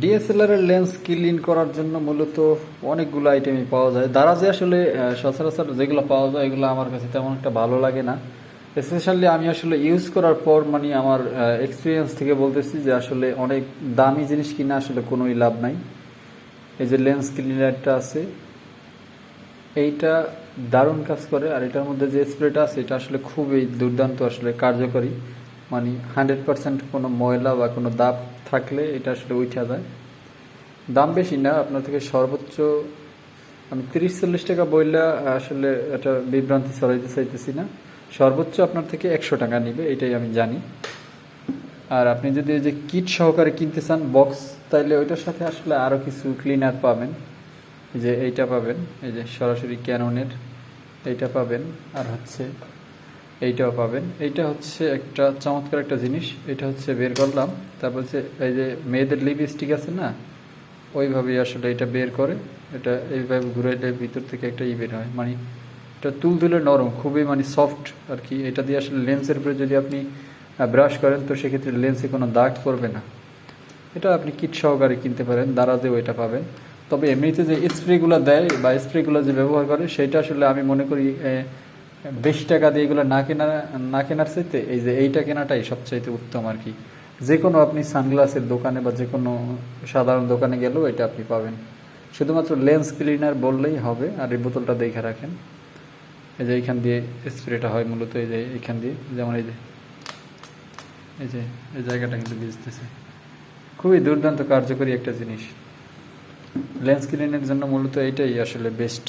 DSLR এর lens clean করার জন্য মূলত অনেকগুলো আইটেমই পাওয়া যায়। দারাজে আসলে সচরাচর যেগুলো পাওয়া যায়, এগুলো আমার কাছে তেমন একটা ভালো লাগে না। স্পেশালি আমি আসলে ইউজ করার পর মানে আমার এক্সপিরিয়েন্স থেকে বলতেছি যে আসলে অনেক দামি জিনিস কিনা আসলে কোনোই লাভ নাই। এই যে লেন্স ক্লিনারটা আছে, এইটা দারুণ কাজ করে। আর এটার মধ্যে যে স্প্রেটা আছে, এটা আসলে খুবই দুর্দান্ত আসলে কার্যকরী। মানে হান্ড্রেড পার্সেন্ট কোনো ময়লা বা কোনো দাগ থাকলে এটা আসলে উঠা যায়। দাম বেশি না, আপনার থেকে সর্বোচ্চ আমি তিরিশ চল্লিশ টাকা বইলা আসলে এটা বিভ্রান্তি ছড়াইতে চাইতেছি না। সর্বোচ্চ আপনার থেকে একশো টাকা নিবে, এটাই আমি জানি। আর আপনি যদি এই যে কিট সহকারে কিনতে চান, বক্স, তাইলে ওইটার সাথে আসলে আরও কিছু ক্লিনার পাবেন। যে এইটা পাবেন, এই যে সরাসরি ক্যাননের, এইটা পাবেন। আর হচ্ছে এইটাও পাবেন। এইটা হচ্ছে একটা চমৎকার একটা জিনিস। এটা হচ্ছে বের করলাম। তারপর হচ্ছে এই যে মেয়েদের লিপস্টিক আছে না, ওইভাবেই আসলে এটা বের করে। এটা এইভাবে ঘুরাইলে ভিতর থেকে একটা ই বের হয়। মানে এটা তুল তুলে নরম, খুবই মানে সফট আর কি এটা দিয়ে আসলে লেন্সের উপরে যদি আপনি ব্রাশ করেন, তো সেক্ষেত্রে লেন্সে কোনো দাগ পড়বে না। এটা আপনি কিট সহকারে কিনতে পারেন, দারাজেও এটা পাবেন। তবে এমনিতে যে স্প্রেগুলো দেয় বা স্প্রেগুলো যে ব্যবহার করে, সেটা আসলে আমি মনে করি বেশি টাকা দিয়ে এগুলো না কেনা, না কেনার চাইতে এই যে এইটা কেনাটাই সবচাইতে উত্তম আর কি। যে কোনো আপনি সানগ্লাসের দোকানে বা যে কোনো সাধারণ দোকানে গেলেও এটা আপনি পাবেন। শুধুমাত্র লেন্স ক্লিনার বললেই হবে, আর এই বোতলটা দেখে রাখেন। এই যে এইখান দিয়ে স্প্রেটা হয় মূলত, এই যে এইখান দিয়ে, যেমন এই যে এই যে, এই জায়গাটা কিন্তু ভিজতেছে। খুবই দুর্দান্ত কার্যকরী একটা জিনিস। লেন্স ক্লিনের জন্য মূলত এইটাই আসলে বেস্ট